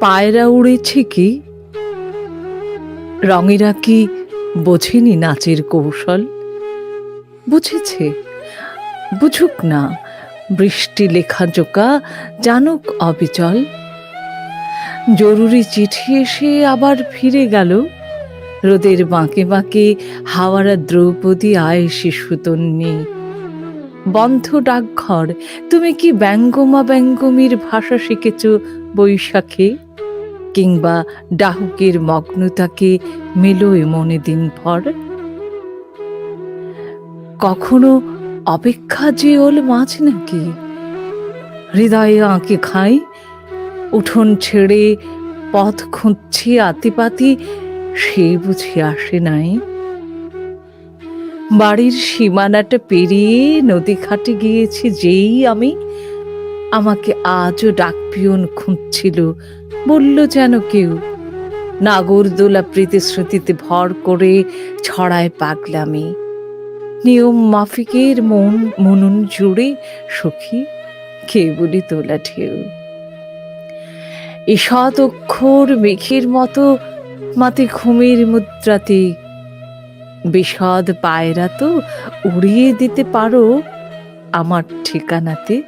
পায়রা উড়েছে কি? রঙেরা কি বোঝেনি নাচের কৌশল? বুঝেছে। বুঝুক না, বৃষ্টি লেখা জোকা জানুক অবিচল। জরুরি চিঠি এসে আবার ফিরে গেল। রোদের বাঁকে বাঁকে হাওয়ারা দ্রৌপদী আয় শিশুতন্নি বন্ধ ডাকঘর, তুমি কি ব্যঙ্গমা ব্যঙ্গমীর ভাষা শিখেছ বৈশাখে? কিংবা ডাহুকের মগ্নতাকে মেলোয় মনে দিন ভর? কখনো অপেক্ষা যে ওল মাছ নাকি? হৃদয়ে আঁকে খাই, উঠোন ছেড়ে পথ খুঁজছি আতিপাতি, সে বুঝি আসে নাই। বাড়ির সীমানাটা পেরিয়ে নদী ঘাটে গিয়েছি যেই আমি আমাকে আজও ডাকপিয়ন খুঁজছিল, বলল যেন কেউ। নাগরদোলা প্রীতিশ্রুতিতে ভর করে ছড়ায় পাগলামি। নিয়ম মাফিকের মন মনন জুড়ে, সখী কে বলি তোলা ঢেউ। ঈষৎ অক্ষর মেঘের মতো, মাতে ঘুমের মুদ্রাতে। বিশদ পায়রা তো উড়িয়ে দিতে পারো আমার ঠিকানাতে।